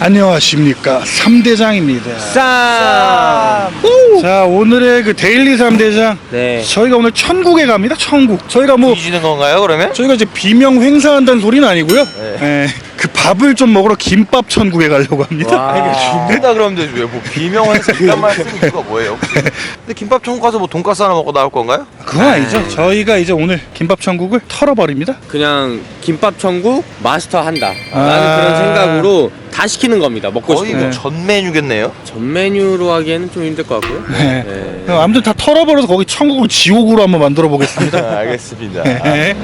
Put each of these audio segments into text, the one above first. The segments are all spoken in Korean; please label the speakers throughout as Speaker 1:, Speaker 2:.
Speaker 1: 안녕하십니까. 삼대장입니다.
Speaker 2: 쌈!
Speaker 1: 자 오늘의 그 데일리 삼대장.
Speaker 2: 네.
Speaker 1: 저희가 오늘 천국에 갑니다. 천국. 저희가 뭐
Speaker 2: 뒤지는 건가요, 그러면?
Speaker 1: 저희가 이제 비명 횡사한다는 소리는 아니고요.
Speaker 2: 네.
Speaker 1: 예, 그 밥을 좀 먹으러 김밥 천국에 가려고 합니다
Speaker 2: 와. 죽는다 그러면 되지 왜뭐 비명해서 김밥만 쓰는 이유가 뭐예요? 혹시? 근데 김밥 천국 가서 뭐 돈가스 하나 먹고 나올 건가요?
Speaker 1: 그건 아니죠 저희가 이제 오늘 김밥 천국을 털어버립니다
Speaker 3: 그냥 김밥 천국 마스터 한다
Speaker 1: 아.
Speaker 3: 라는 그런 생각으로 다 시키는 겁니다 먹고
Speaker 2: 거의
Speaker 3: 싶은
Speaker 2: 뭐
Speaker 3: 거
Speaker 2: 전 메뉴겠네요.
Speaker 3: 전 메뉴로 하기에는 좀 힘들 것 같고요
Speaker 1: 네.
Speaker 3: 네.
Speaker 1: 아무튼 다 털어버려서 거기 천국을 지옥으로 한번 만들어 보겠습니다
Speaker 2: 아, 알겠습니다.
Speaker 1: 예.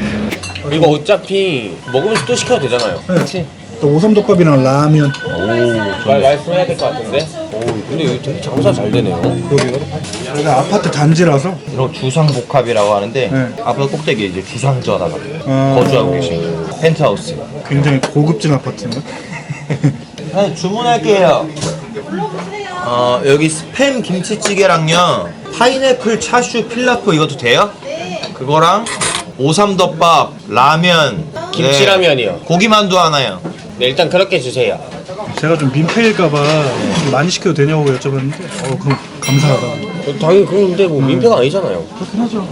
Speaker 3: 이거 어차피 먹으면서 또 시켜도 되잖아요 그렇지?
Speaker 1: 또 오삼덮밥이랑 라면
Speaker 3: 말, 말씀해야 될 것 같은데 오 근데 여기 되게 장사 잘 되네요
Speaker 1: 여기가 아파트 단지라서
Speaker 2: 이런 주상복합이라고 하는데
Speaker 1: 네.
Speaker 2: 앞에 꼭대기에 이제 주상전화가
Speaker 1: 아.
Speaker 2: 거주하고 계신 펜트하우스.
Speaker 1: 굉장히 고급진 아파트인가?
Speaker 2: 네, 주문할게요. 어, 여기 스팸 김치찌개랑요. 파인애플 차슈 필라프 이것도 돼요? 그거랑 오삼덮밥, 라면,
Speaker 3: 김치라면이요.
Speaker 2: 네, 고기만두 하나요.
Speaker 3: 네 일단 그렇게 주세요.
Speaker 1: 제가 좀 민폐일까봐 좀 많이 시켜도 되냐고 여쭤봤는데 어 그럼 감사하다.
Speaker 3: 어, 당연히 그런데 뭐 민폐가 아니잖아요.
Speaker 1: 그렇긴 하죠.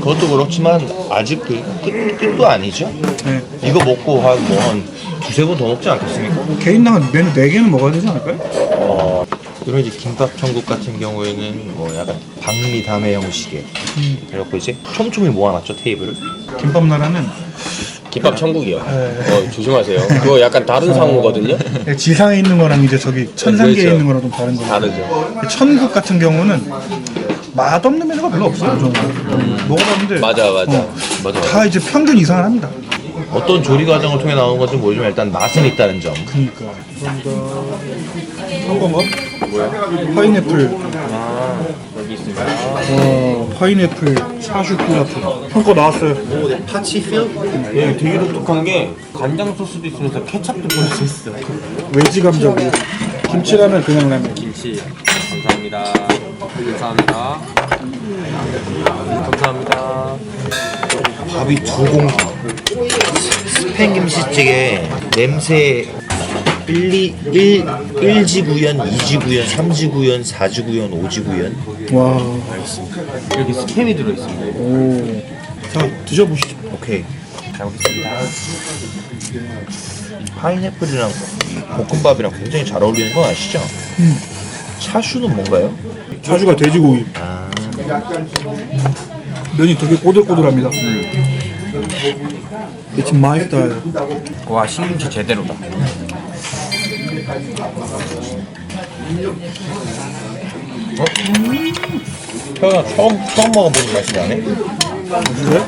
Speaker 2: 그것도 그렇지만 아직 그 끝, 끝도 아니죠?
Speaker 1: 네.
Speaker 2: 이거 먹고 한 뭐한 두세 번 더 먹지 않겠습니까?
Speaker 1: 개인당 메뉴 4개는 먹어야 되지 않을까요?
Speaker 2: 어, 이런 이제 김밥 천국 같은 경우에는 뭐 약간 박리 담회형 시계. 그래갖고 이제 촘촘히 모아놨죠 테이블을.
Speaker 1: 김밥 나라는
Speaker 3: 김밥 천국이요
Speaker 1: 네.
Speaker 3: 어, 조심하세요 그거 약간 다른 상호거든요
Speaker 1: 지상에 있는 거랑 이제 저기 천상계에
Speaker 3: 그렇죠.
Speaker 1: 있는 거랑 좀 다른 거예요
Speaker 3: 다르죠
Speaker 1: 천국 같은 경우는 맛없는 메뉴가 별로 없어요 저는 먹어봤는데
Speaker 3: 맞아 맞아
Speaker 1: 어,
Speaker 2: 맞아.
Speaker 1: 다 이제 평균 이상을 합니다
Speaker 2: 어떤 조리 과정을 통해 나오는 건지 모르지만 일단 맛은 있다는 점.
Speaker 1: 그니까 한거 뭐? 뭐야? 파인애플
Speaker 3: 여기 있습니다
Speaker 1: 어 파인애플 차슈 필라프 한거 나왔어요
Speaker 2: 오, 파치 필?
Speaker 3: 예, 되게 독특한 게 간장 소스도 있으면서 케찹도 뿌릴 수 있어.
Speaker 1: 외지 감자고 김치라면 그냥 라면
Speaker 3: 김치 감사합니다. 감사합니다. 감사합니다.
Speaker 2: 밥이 두 공기. 스팸 김치찌개 냄새 1, 2, 1, 1지 구현, 2지 구현, 3지 구현, 4지 구현, 5지 구현.
Speaker 1: 와
Speaker 3: 여기 스팸이 들어있습니다.
Speaker 1: 오. 자 드셔보시죠
Speaker 2: 오케이. 잘 먹겠습니다. 파인애플이랑 이 볶음밥이랑 굉장히 잘 어울리는 건 아시죠? 차슈는 뭔가요?
Speaker 1: 차슈가 돼지고기
Speaker 2: 아,
Speaker 1: 면이 되게 꼬들꼬들합니다 It's my style
Speaker 3: 와, 신김치 제대로다.
Speaker 2: 태어나 처음, 처음 먹어보는 맛이 나네?
Speaker 1: 그래?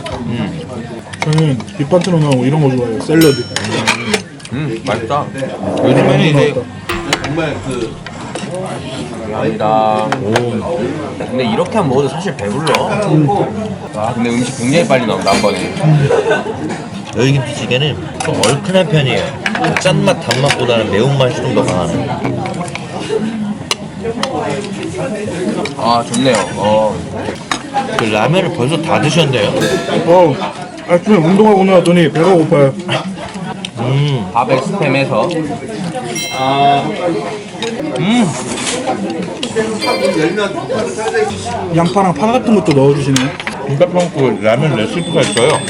Speaker 1: 저는 밑반찬으로 나오고 이런 거 좋아해요 샐러드
Speaker 3: 음, 맛있다.
Speaker 2: 요즘에는 이제
Speaker 3: 감사합니다. 근데 이렇게 하면 먹어도 사실 배불러. 와, 근데 음식 굉장히 빨리 나온다, 한 번에.
Speaker 2: 여기 김치찌개는 좀 얼큰한 편이에요. 짠맛, 단맛보다는 매운맛이 좀 더 강하네.
Speaker 3: 아, 좋네요. 어.
Speaker 2: 그 라면을 벌써 다 드셨네요.
Speaker 1: 어 아침에 운동하고 나왔더니 배가 고파요
Speaker 2: 음,
Speaker 3: 바벨 스팸에서
Speaker 1: 양파랑 파 같은 것도 넣어주시네요
Speaker 2: 김밥평국 라면 레시피가 있어요.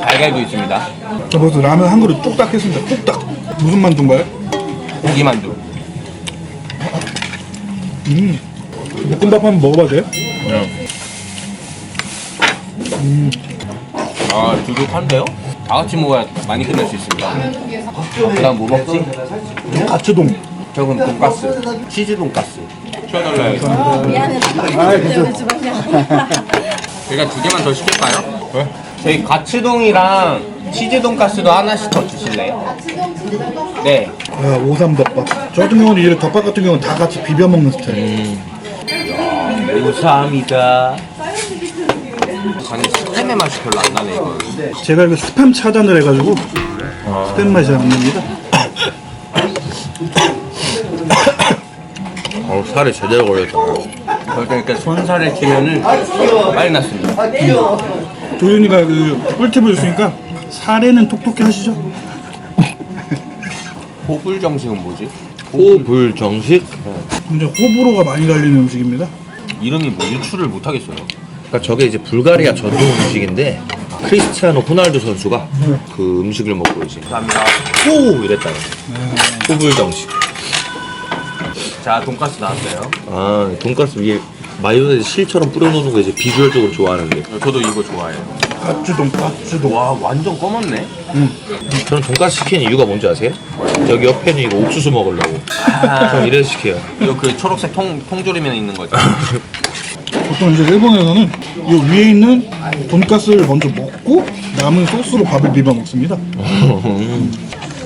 Speaker 3: 달걀도 있습니다.
Speaker 1: 저 벌써 라면 한 그릇 뚝딱 했습니다 뚝딱 무슨 만두인가요?
Speaker 3: 고기만두.
Speaker 1: 음 볶음밥 한번 먹어봐도 돼요?
Speaker 2: 네.
Speaker 3: 아, 두둑한데요? 다 같이 먹어야 많이 끝낼 수 있습니다. 그다음 뭐 먹지?
Speaker 1: 가츠동
Speaker 3: 저건 돈가스, 치즈 돈가스. 치워달라요.
Speaker 4: 미안해.
Speaker 1: 아, 그죠.
Speaker 3: 제가 두 개만 더 시킬까요? 왜? 저희 가츠동이랑 치즈 돈가스도 하나씩 더 주실래요? 네.
Speaker 1: 아, 오삼덮밥 저 같은 경우는 이 덮밥 같은 경우는 다 같이 비벼 먹는 스타일
Speaker 3: 감사합니다. 아니 스팸의 맛이 별로 안 나네 이거.
Speaker 1: 제가 이거 스팸 차단을 해가지고 스팸 맛이 안 납니다
Speaker 2: 어, 살이 제대로 걸렸다.
Speaker 3: 그러니까 이렇게 손살을 치면은 빨리 났습니다.
Speaker 1: 도윤이가 그 꿀팁을 줬으니까 사례는 톡톡히 하시죠
Speaker 3: 호불 정식은 뭐지?
Speaker 2: 호불 정식?
Speaker 1: 이제 호불호가 많이 갈리는 음식입니다.
Speaker 3: 이름이 뭐 유출을 못 하겠어요.
Speaker 2: 그러니까 저게 이제 불가리아 전통 음식인데 크리스티아노 호날두 선수가 그 음식을 먹고 이제
Speaker 3: 감사합니다.
Speaker 2: 호 이랬다. 호불 정식.
Speaker 3: 자, 돈가스 나왔어요.
Speaker 2: 아 돈가스 위에 마요네즈 실처럼 뿌려놓는 거 이제 비주얼적으로 좋아하는데
Speaker 3: 저도 이거 좋아해요.
Speaker 1: 까츠동, 까츠동.
Speaker 3: 와, 완전 검었네.
Speaker 2: 저는 돈가스 시키는 이유가 뭔지 아세요? 여기 옆에는 이거 옥수수 먹으려고 전 이래서 시켜요
Speaker 3: 이거 그 초록색 통, 통조림에 있는 거죠.
Speaker 1: 보통 이제 일본에서는 이 위에 있는 돈가스를 먼저 먹고 남은 소스로 밥을 비벼 먹습니다.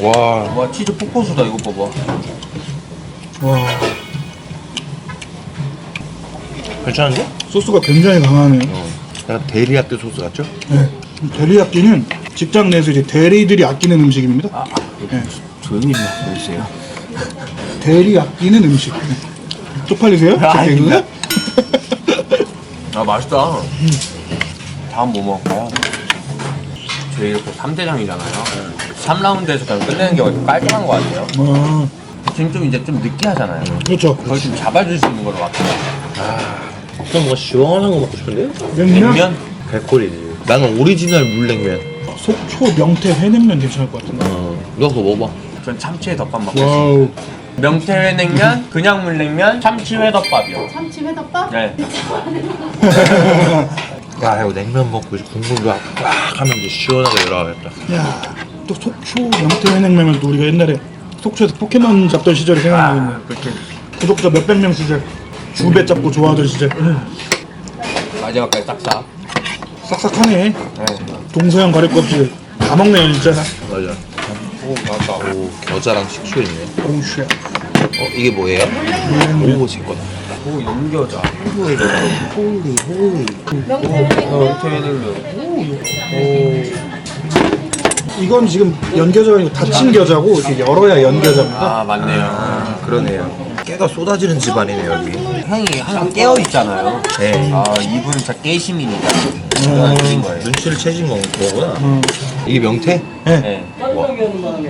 Speaker 2: 와
Speaker 3: 와, 치즈 폭포수다, 이거 봐봐.
Speaker 1: 와,
Speaker 2: 괜찮은데?
Speaker 1: 소스가 굉장히 강하네요.
Speaker 2: 약간 데리야끼 소스 같죠?
Speaker 1: 네. 데리야끼는 직장 내에서 이제 대리들이 아끼는 음식입니다. 네.
Speaker 3: 조용히 좀 해주세요.
Speaker 1: 대리 아끼는 음식. 네. 쪽팔리세요?
Speaker 3: 아,
Speaker 1: 제 개그가?
Speaker 3: 아, 맛있다. 다음 뭐 먹을까요? 저희 이렇게 3대장이잖아요. 3라운드에서 그냥 끝내는 게 깔끔한 것 같아요.
Speaker 1: 아,
Speaker 3: 지금 좀 이제 좀 느끼하잖아요.
Speaker 1: 그렇죠.
Speaker 3: 그걸 좀 잡아줄 수 있는 걸로 같아요.
Speaker 2: 좀 뭔가 시원한 거 먹고 싶은데요?
Speaker 1: 냉면,
Speaker 3: 냉면?
Speaker 2: 백골이지 나는 오리지널 물냉면
Speaker 1: 속초 명태 회냉면 괜찮을 것 같은데.
Speaker 2: 어 누가 그거 먹어봐
Speaker 3: 전 참치회 덮밥 먹겠습니다.
Speaker 1: 와우.
Speaker 3: 명태회 냉면, 그냥 물냉면, 참치 회 덮밥이요.
Speaker 4: 참치 회덮밥?
Speaker 3: 네.
Speaker 2: 야 이거 냉면 먹고 이제 국물도 꽉 하면 이제 시원하게 열어야겠다
Speaker 1: 야, 또 속초 명태 회냉면은 또 우리가 옛날에 속초에서 포켓몬 잡던 시절이 생각나겠네.
Speaker 3: 그렇게
Speaker 1: 구독자 몇백 명 시절. 주배 잡고 좋아하던 시절.
Speaker 3: 마지막까지 싹싹.
Speaker 1: 싹싹하네.
Speaker 3: 네.
Speaker 1: 동서양 가릴 것 없이 다 먹네요, 진짜.
Speaker 2: 맞아
Speaker 3: 오, 나왔다.
Speaker 2: 오 겨자랑 식초 있네
Speaker 1: 오우, 쉣.
Speaker 2: 어 이게 뭐예요? 오 제 거다
Speaker 3: 오, 연겨자.
Speaker 4: 명태 회냉면?
Speaker 3: 명태회 냉면.
Speaker 1: 이건 지금 연겨자가 아니고 다친 겨자고 이렇게 열어야 연겨자입니다.
Speaker 3: 아, 맞네요.
Speaker 2: 아 그러네요 깨가 쏟아지는 집안이네 여기
Speaker 3: 형이 항상 깨어 있잖아요.
Speaker 2: 네
Speaker 3: 아, 이분 진짜 깨심이니까. 그런 그린 거예요.
Speaker 2: 눈치를 채신 거- 거구나 이게 명태?
Speaker 1: 네.
Speaker 3: 네.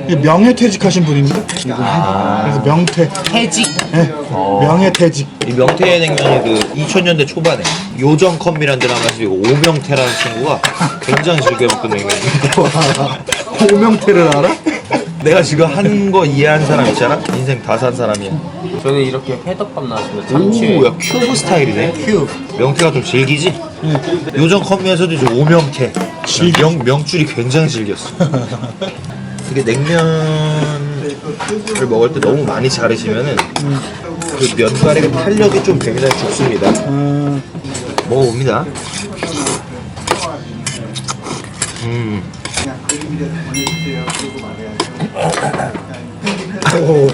Speaker 1: 이게 명예퇴직하신 분입니다. 그래서 명태.
Speaker 3: 태직.
Speaker 1: 네. 명예퇴직.
Speaker 2: 이 명태 냉면이 그 2000년대 초반에 요정 컴이라는 드라마에서 이거 오명태라는 친구가 굉장히 즐겨 먹던 냉면인데
Speaker 1: 오명태를 알아?
Speaker 2: 내가 지금 하는 거 이해한 사람 있잖아? 인생 다 산 사람이야
Speaker 3: 저는 이렇게 회덮밥 나왔습니다. 참치회.
Speaker 2: 오야 큐브 스타일이네
Speaker 3: 큐.
Speaker 2: 명태가 좀 질기지? 요정 컴에서도 이제 오명태 명, 명줄이 굉장히 질겼어 이게 냉면을 먹을 때 너무 많이 자르시면은 그 면발의 탄력이 좀 굉장히 죽습니다
Speaker 1: 아,
Speaker 2: 먹어봅니다 음.
Speaker 1: 오,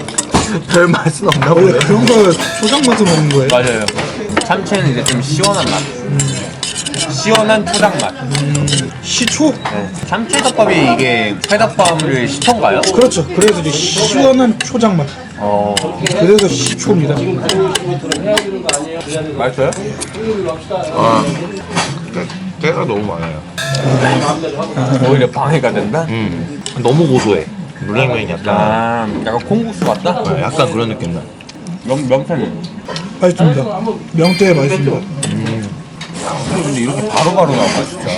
Speaker 2: 별 맛은 없나
Speaker 1: 원래
Speaker 2: 보네
Speaker 1: 그런 거 초장 맛을 먹는 거예요.
Speaker 3: 맞아요. 참치는 이제 좀 시원한 맛. 시원한 초장 맛.
Speaker 1: 시초?
Speaker 3: 네. 참치 덮밥이 이게 회덮밥을 시청가요?
Speaker 1: 그렇죠. 그래서 이제 시원한 초장 맛.
Speaker 3: 어.
Speaker 1: 그래서 시초입니다.
Speaker 3: 맛있어요?
Speaker 2: 아, 깨가 너무 많아요
Speaker 3: 오히려 방해가 된다?
Speaker 2: 음. 너무 고소해 물냉면이 약간
Speaker 3: 아, 약간 콩국수 같다?
Speaker 2: 어, 약간 그런 느낌 나
Speaker 3: 명, 명태는?
Speaker 1: 맛있습니다. 명태 맛있습니다.
Speaker 3: 근데 이렇게 바로바로 나와, 진짜.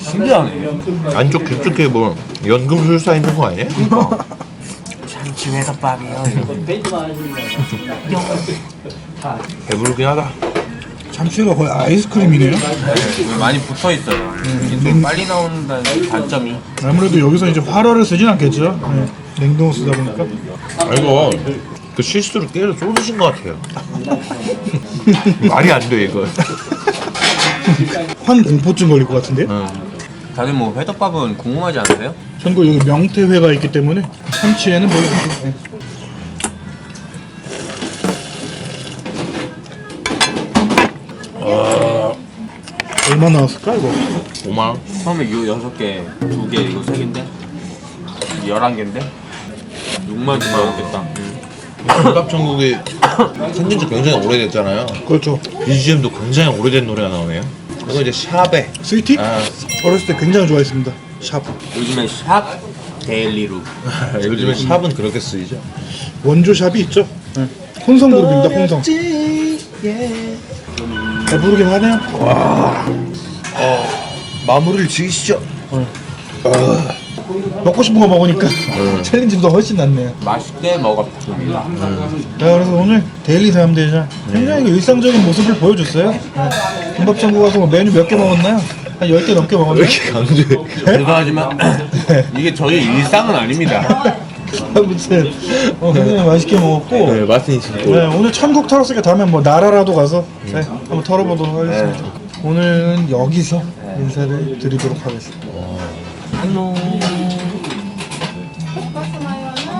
Speaker 3: 신기하네.
Speaker 2: 안쪽 깊숙이 뭐 연금 술사 있는 거 아니에요?
Speaker 3: 참치 회덮밥이요.
Speaker 2: 배부르긴 하다
Speaker 1: 참치가 거의 아이스크림이네요.
Speaker 3: 많이 붙어 있어요. 이게 또 빨리 나온다는 단점이.
Speaker 1: 아무래도 여기서 이제 활어를 쓰진 않겠죠. 네. 냉동을 쓰다 보니까.
Speaker 2: 아 이거 그 실수로 깨를 쏟으신 것 같아요 말이 안 돼 이거
Speaker 1: 환 공포증 걸릴 것 같은데요?
Speaker 2: 응.
Speaker 3: 다들 뭐 회덮밥은 궁금하지 않으세요?
Speaker 1: 참고 여기 명태회가 있기 때문에 참치에는 뭐 얼마 나왔을까 이거?
Speaker 2: 5만원
Speaker 3: 처음에 요 여섯 개, 두 개, 이거 세 개인데? 열한 개인데? 6만 원 나오겠다.
Speaker 2: 김밥 천국이 생긴 지 굉장히 오래됐잖아요
Speaker 1: 그렇죠.
Speaker 2: BGM도 굉장히 오래된 노래가 나오네요 그리고 이제 샵에
Speaker 1: 스위티?
Speaker 2: 아,
Speaker 1: 어렸을 때 굉장히 좋아했습니다. 샵.
Speaker 3: 요즘에 샵 데일리로.
Speaker 2: 요즘에 샵은 그렇게 쓰이죠.
Speaker 1: 원조 샵이 있죠. 네. 혼성 그룹입니다. 혼성. 배부르긴 하네요.
Speaker 2: 마무리를 지으시죠.
Speaker 1: 먹고 싶은 거 먹으니까 챌린지보다 훨씬 낫네요.
Speaker 3: 맛있게 먹었습니다.
Speaker 1: 자, 그래서 오늘 데일리 사람대장 굉장히 그 일상적인 모습을 보여줬어요. 네. 김밥창고 가서 뭐 메뉴 몇 개 먹었나요? 한 10개 넘게 먹었나요?
Speaker 2: 강조해.
Speaker 3: 죄송하지만 이게 저희 일상은 아닙니다.
Speaker 1: 아무튼 어, 굉장히 맛있게 먹었고
Speaker 2: 네, 맛은 있고.
Speaker 1: 네, 오늘 천국 털었으니까 다음에 뭐 나라라도 가서 네, 한번 털어보도록 하겠습니다. 오늘은 여기서 인사를 드리도록 하겠습니다.
Speaker 3: 안녕.